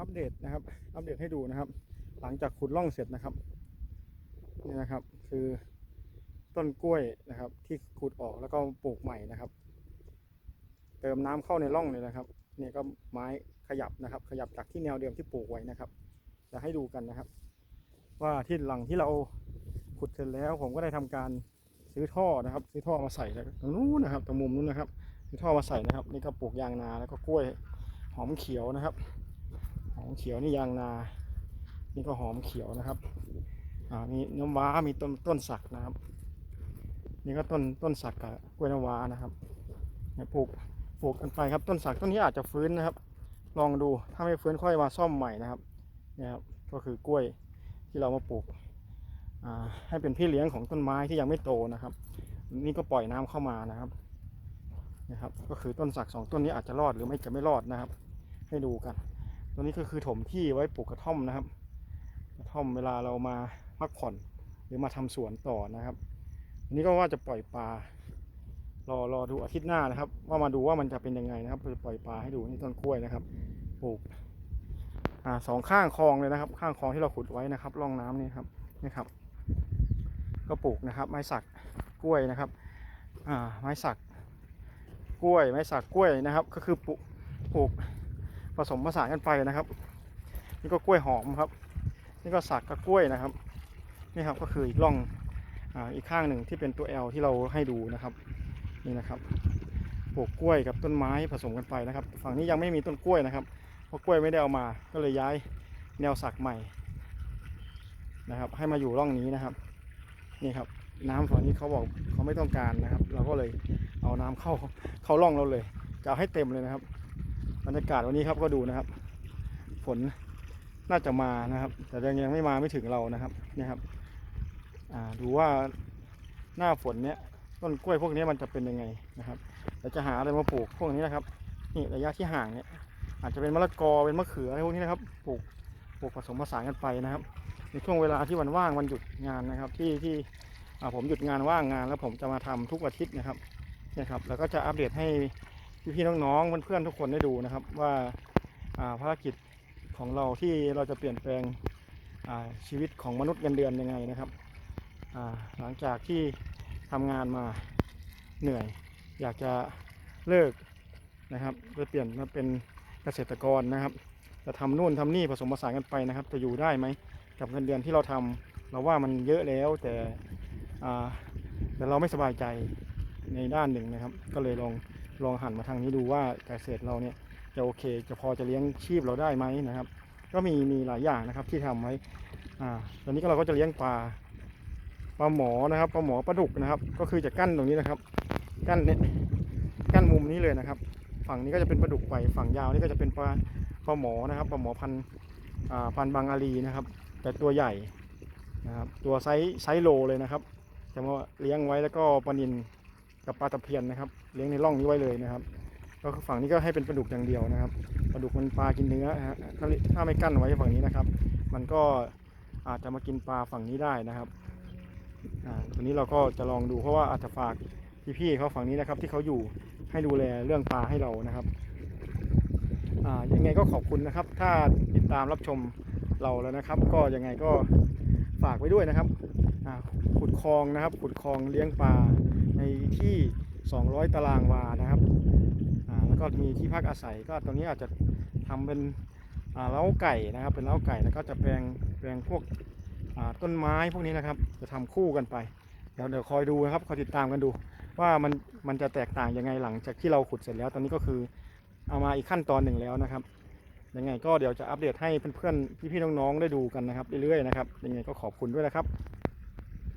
อัปเดตนะครับ อัปเดตให้ดูนะครับ หลังจากขุดร่องเสร็จนะครับนี่นะครับคือต้นกล้วยนะครับ ที่ขุดออกแล้วก็ปลูกใหม่นะครับ เติมน้ำเข้าในร่องเลยนะครับเนี่ยก็ไม้ขยับนะครับ ขยับจากที่แนวเดิมที่ปลูกไว้นะครับจะให้ดูกันนะครับ ว่าที่หลังที่เราขุดเสร็จแล้วผมก็ได้ทำการซื้อท่อนะครับ ซื้อท่อมาใส่แล้วตรงนู้นนะครับตรงมุมนู้นนะครับซื้อท่อมาใส่นะครับ นี่ก็ปลูกยางนาแล้วก็กล้วยหอมเขียวนะครับ มเขียวนี่ยางนา นี่ก็หอมเขียวนะครับ อ่า มีน้ำว้า มีต้นต้นสักนะครับ นี่ก็ต้นต้นสักกับกล้วยน้ำว้านะครับเนี่ยปลูกปลูกกันไปครับ ต้นสักต้นนี้อาจจะฟื้นนะครับ ลองดู ถ้าไม่ฟื้นค่อยมาซ่อมใหม่นะครับเนี่ยครับ ก็คือกล้วยที่เรามาปลูก อ่า ให้เป็นพี่เลี้ยงของต้นไม้ที่ยังไม่โตนะครับ นี่ก็ปล่อยน้ำเข้ามานะครับนะครับก็คือต้นสักสองต้นนี้อาจจะรอดหรือไม่จะไม่รอดนะครับ ให้ดูกัน ตัวนี้ก็คือถมที่ไว้ปลูกกระท่อมนะครับ กระท่อมเวลาเรามาพักผ่อนหรือมาทำสวนต่อนะครับอันนี้ก็ว่าจะปล่อยปลารอรอดูอาทิตย์หน้านะครับ ว่ามาดูว่ามันจะเป็นยังไงนะครับจะปล่อยปลาให้ดูนี่ต้นกล้วยนะครับปลูกอ่าสองข้างคลองเลยนะครับ ข้างคลองที่เราขุดไว้นะครับร่องน้ำนี่ครับนี่ครับ ก็ปลูกนะครับ ไม้สักกล้วยนะครับอ่าไม้สักกล้วยไม้สักกล้วยนะครับ ก็คือปลูกปลูก ผสมผสานกันไปนะครับ นี่ก็กล้วยหอมครับ นี่ก็สักกับกล้วยนะครับ นี่ครับก็คืออีกร่องออีกข้างหนึ่งที่เป็นตัว L ที่เราให้ดูนะครับ นี่นะครับปลูกกล้วยกับต้นไม้ผสมกันไปนะครับ ฝั่งนี้ยังไม่มีต้นกล้วยนะครับ เพราะกล้วยไม่ได้เอามา ก็เลยย้ายแนวสักใหม่นะครับ ให้มาอยู่ร่องนี้นะครับ นี่ครับน้ำฝั่งนี้เขาบอกเขาไม่ต้องการนะครับ เราก็เลยเอาน้ำเข้าเข้าร่องเราเลย จะเอาให้เต็มเลยนะครับ บรรยากาศวันนี้ครับก็ดูนะครับ ฝนน่าจะมานะครับ แต่ยังยังไม่มาไม่ถึงเรานะครับนี่ครับดูว่าหน้าฝนเนี้ยต้นกล้วยพวกนี้มันจะเป็นยังไงนะครับเราจะหาอะไรมาปลูกพวกนี้นะครับ นี่ระยะที่ห่างเนี่ยอาจจะเป็นมะละกอเป็นมะเขืออะไรพวกนี้นะครับปลูกปลูกผสมผสานกันไปนะครับ ในช่วงเวลาที่วันว่างวันหยุดงานนะครับ ที่ที่ผมหยุดงานว่างงานแล้วผมจะมาทำทุกอาทิตย์นะครับนี่ครับ แล้วก็จะอัปเดตให้ พี่ๆน้องๆเพื่อนๆทุกคนได้ดูนะครับ ว่าภารกิจของเราที่เราจะเปลี่ยนแปลงชีวิตของมนุษย์เงินเดือนยังไงนะครับหลังจากที่ทำงานมาเหนื่อย อยากจะเลิกนะครับไปเปลี่ยนมาเป็นเกษตรกรนะครับ จะทำนู่นทำนี่ผสมผสานกันไปนะครับ จะอยู่ได้ไหมกับเงินเดือนที่เราทำเราว่ามันเยอะแล้วแต่แต่เราไม่สบายใจในด้านหนึ่งนะครับ ก็เลยลอง ลองหันมาทางนี้ดูว่าเกษตรเราเนี่ยจะโอเค จะพอจะเลี้ยงชีพเราได้ไหมนะครับ ก็มีมีหลายอย่างนะครับที่ทำไว้อ่าตอนนี้ก็เราก็จะเลี้ยงปลาปลาหมอนะครับปลาหมอปลาดุกนะครับ ก็คือจะกั้นตรงนี้นะครับ กั้นเนี่ยกั้นมุมนี้เลยนะครับ ฝั่งนี้ก็จะเป็นปลาดุกไปฝั่งยาวนี่ก็จะเป็นปลาปลาหมอนะครับปลาหมอพันอ่าพันบางอาลีนะครับ แต่ตัวใหญ่นะครับตัวไซส์ไซส์โลเลยนะครับจะมาเลี้ยงไว้แล้วก็ปลานิน กับปลาตะเพียนนะครับ เลี้ยงในร่องนี้ไว้เลยนะครับ ก็คือฝั่งนี้ก็ให้เป็นปลาดุกอย่างเดียวนะครับปลาดุกมันปลากินเนื้อฮะถ้าไม่กั้นไว้ฝั่งนี้นะครับ มันก็อาจจะมากินปลาฝั่งนี้ได้นะครับตัวนี้เราก็จะลองดูเพราะว่าอาจจะฝากพี่ๆเขาฝั่งนี้นะครับ ที่เขาอยู่ให้ดูแลเรื่องปลาให้เรานะครับยังไงก็ขอบคุณนะครับ ถ้าติดตามรับชมเราแล้วนะครับ ก็ยังไงก็ฝากไว้ด้วยนะครับขุดคลองนะครับ ขุดคลองเลี้ยงปลา ในที่ 200 ตารางวานะครับอ่าแล้วก็มีที่พักอาศัยก็ตรงนี้อาจจะทำเป็นอ่าเล้าไก่นะครับ เป็นเล้าไก่แล้วก็จะแปลงแปลงพวกอ่าต้นไม้พวกนี้นะครับ จะทำคู่กันไป เดี๋ยวเดี๋ยวคอยดูนะครับคอยติดตามกันดู ว่ามันมันจะแตกต่างยังไงหลังจากที่เราขุดเสร็จแล้ว ตอนนี้ก็คือเอามาอีกขั้นตอนหนึ่งแล้วนะครับยังไงก็เดี๋ยวจะอัปเดตให้เพื่อนๆพี่ๆน้องๆได้ดูกันนะครับเรื่อยๆนะครับยังไงก็ขอบคุณด้วยนะครับ